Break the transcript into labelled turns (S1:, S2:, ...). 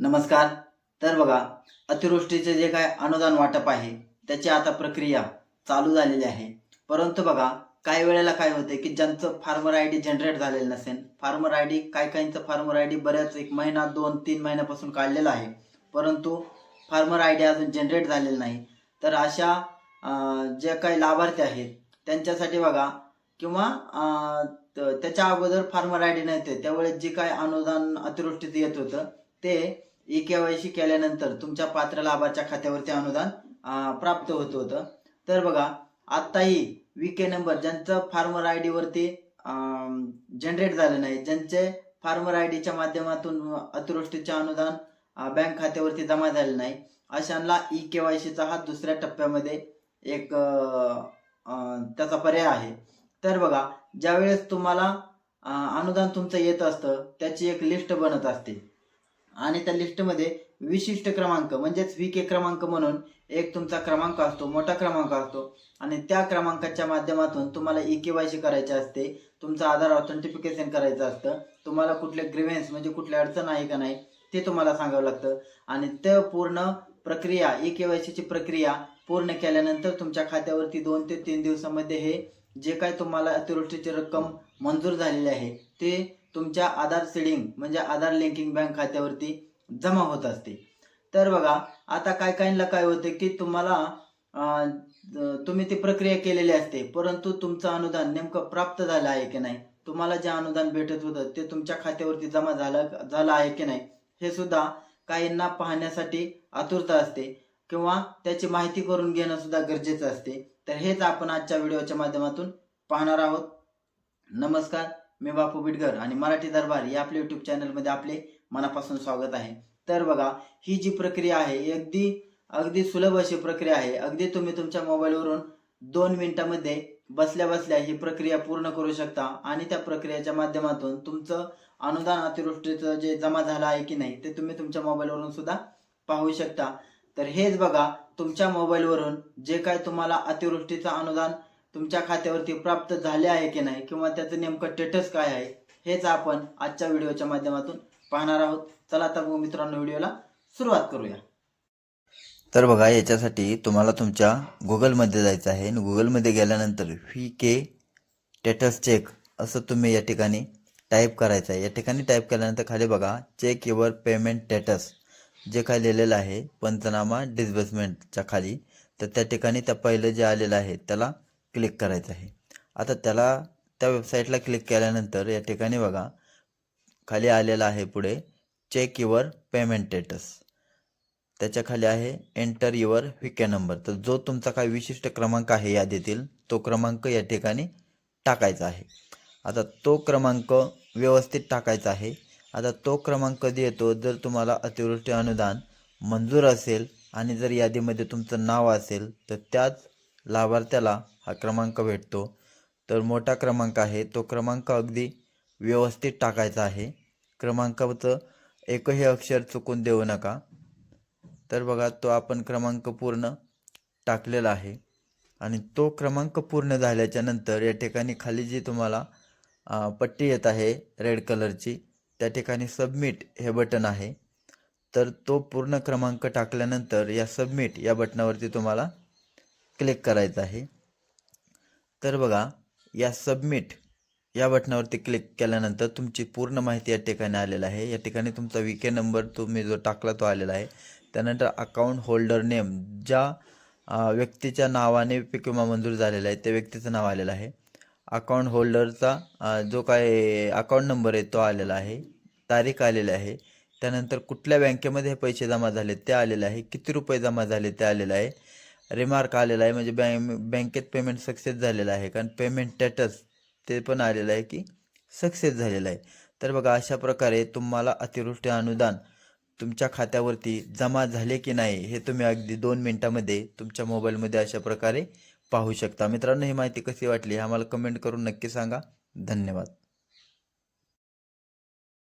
S1: नमस्कार. तर बघा अतिवृष्टीचे जे काय अनुदान वाटप आहे त्याची आता प्रक्रिया चालू झालेली आहे. परंतु बघा काही वेळेला काय होते की ज्यांचं फार्मर आय डी जनरेट झालेलं नसेल फार्मर आय डी काय काहींचं फार्मर आय डी बऱ्याच एक महिना दोन तीन महिन्यापासून काढलेला आहे. परंतु फार्मर आय डी अजून जनरेट झालेलं नाही. तर अशा जे काही लाभार्थी आहेत त्यांच्यासाठी बघा किंवा त्याच्या अगोदर फार्मर आय डी नव्हते त्यावेळेस जे काय अनुदान अतिवृष्टीचं येत होतं ते ई केवायसी केल्यानंतर तुमच्या पात्र लाभाच्या खात्यावरती अनुदान प्राप्त होत होतं. तर बघा आत्ताही वी के नंबर ज्यांचं फार्मर आय डीवरती जनरेट झालं नाही ज्यांचे फार्मर आय डीच्या माध्यमातून अतिवृष्टीचे अनुदान बँक खात्यावरती जमा झाले नाही अशांना ई केवायसीचा हा दुसऱ्या टप्प्यामध्ये एक त्याचा पर्याय आहे. तर बघा ज्यावेळेस तुम्हाला अनुदान तुमचं येत असतं त्याची एक लिस्ट बनत असते. आणि त्या लिस्टमध्ये विशिष्ट क्रमांक म्हणजेच वी के क्रमांक म्हणून एक तुमचा क्रमांक असतो मोठा क्रमांक असतो. आणि त्या क्रमांकाच्या माध्यमातून तुम्हाला ई के वाय सी करायची असते तुमचं आधार ऑथेंटिफिकेशन करायचं असतं तुम्हाला कुठले ग्रिव्हेन्स म्हणजे कुठली अडचण आहे का नाही ते तुम्हाला सांगावं लागतं. आणि ते पूर्ण प्रक्रिया ई के वाय सीची प्रक्रिया पूर्ण केल्यानंतर तुमच्या खात्यावरती दोन ते तीन दिवसामध्ये हे जे काय तुम्हाला अतिवृष्टीची रक्कम मंजूर झालेली आहे ते तुमच्या आधार सीडिंग म्हणजे आधार लिंकिंग बँक खात्यावरती जमा होत असते. तर बघा आता काय काहींना काय होते की तुम्हाला तुम्ही ती प्रक्रिया केलेली असते परंतु तुमचं अनुदान नेमकं प्राप्त झालं आहे की नाही? तुम्हाला जे अनुदान भेटत होतं ते तुमच्या खात्यावरती जमा झालं झालं आहे की नाही? हे सुद्धा काहींना पाहण्यासाठी आतुरता असते किंवा त्याची माहिती करून घेणं सुद्धा गरजेचं असते. तर हेच आपण आजच्या व्हिडिओच्या माध्यमातून पाहणार आहोत. नमस्कार. मी बापू बिडकर आणि मराठी दरबार या आपल्या युट्यूब चॅनलमध्ये आपले मनापासून स्वागत आहे. तर बघा ही जी प्रक्रिया आहे अगदी अगदी सुलभ अशी प्रक्रिया आहे. अगदी तुम्ही तुमच्या मोबाईलवरून दोन मिनिटामध्ये बसल्या बसल्या ही प्रक्रिया पूर्ण करू शकता आणि त्या प्रक्रियेच्या माध्यमातून तुमचं अनुदान अतिवृष्टीचं जे जमा झालं आहे की नाही ते तुम्ही तुमच्या मोबाईलवरून सुद्धा पाहू शकता. तर हेच बघा तुमच्या मोबाईलवरून जे काय तुम्हाला अतिवृष्टीचं अनुदान तुमच्या खात्यावरती प्राप्त झाले आहे की नाही किंवा त्याचं नेमकं स्टेटस काय आहे हेच आपण आजच्या व्हिडिओच्या माध्यमातून पाहणार आहोत. चला आता मग मित्रांनो व्हिडिओला सुरुवात करूया. तर बघा याच्यासाठी तुम्हाला तुमच्या गुगलमध्ये जायचं आहे आणि गुगलमध्ये गेल्यानंतर व्ही के स्टेटस चेक असं तुम्ही या ठिकाणी टाईप करायचं आहे. या ठिकाणी टाईप केल्यानंतर खाली बघा चेक युअर पेमेंट स्टेटस जे काय लिहिलेलं आहे पंचनामा डिस्बर्समेंटच्या खाली तर त्या ठिकाणी त्या पहिलं जे आलेलं आहे त्याला क्लिक करायचं आहे. आता त्याला त्या वेबसाईटला क्लिक केल्यानंतर या ठिकाणी बघा खाली आलेला आहे पुढे चेक युअर पेमेंट स्टेटस त्याच्याखाली आहे एंटर युअर विके नंबर तर जो तुमचा काही विशिष्ट क्रमांक आहे यादीतील तो क्रमांक या ठिकाणी टाकायचा आहे. आता तो क्रमांक व्यवस्थित टाकायचा आहे. आता तो क्रमांक कधी येतो जर तुम्हाला अतिवृष्टी अनुदान मंजूर असेल आणि जर यादीमध्ये तुमचं नाव असेल तर त्याच लाभार्थ्याला हा क्रमांक भेटतो. तर मोठा क्रमांक आहे. तो क्रमांक अगदी व्यवस्थित टाकायचा आहे. क्रमांकाचं एकही अक्षर चुकून देऊ नका. तर बघा तो आपण क्रमांक पूर्ण टाकलेला आहे. आणि तो क्रमांक पूर्ण झाल्याच्यानंतर या ठिकाणी खाली जी तुम्हाला पट्टी येत आहे रेड कलरची त्या ठिकाणी सबमिट हे बटन आहे. तर तो पूर्ण क्रमांक टाकल्यानंतर या सबमिट या बटनावरती तुम्हाला क्लिक करायचं आहे. तर बघा या सबमिट या बटनावरती क्लिक केल्यानंतर तुमची पूर्ण माहिती या ठिकाणी आलेलं आहे. या ठिकाणी तुमचा विके नंबर तुम्ही जो टाकला तो आलेला आहे. त्यानंतर अकाउंट होल्डर नेम ज्या व्यक्तीच्या नावाने पीक विमा मंजूर झालेला आहे त्या व्यक्तीचं नाव आलेलं आहे. अकाउंट होल्डरचा जो काय अकाउंट नंबर आहे तो आलेला आहे. तारीख आलेली आहे. त्यानंतर कुठल्या बँकेमध्ये हे पैसे जमा झाले ते आलेले आहे. किती रुपये जमा झाले ते आलेलं आहे. रिमार्क आलेला आहे. म्हणजे बँक बँकेत पेमेंट सक्सेस झालेला आहे. कारण पेमेंट स्टेटस ते पण आलेलं आहे की सक्सेस झालेलं आहे. तर बघा अशा प्रकारे तुम्हाला अतिवृष्टी अनुदान तुमच्या खात्यावरती जमा झाले की नाही हे तुम्ही अगदी दोन मिनटामध्ये तुमच्या मोबाईलमध्ये अशा प्रकारे पाहू शकता. मित्रांनो ही माहिती कशी वाटली आम्हाला कमेंट करून नक्की सांगा. धन्यवाद.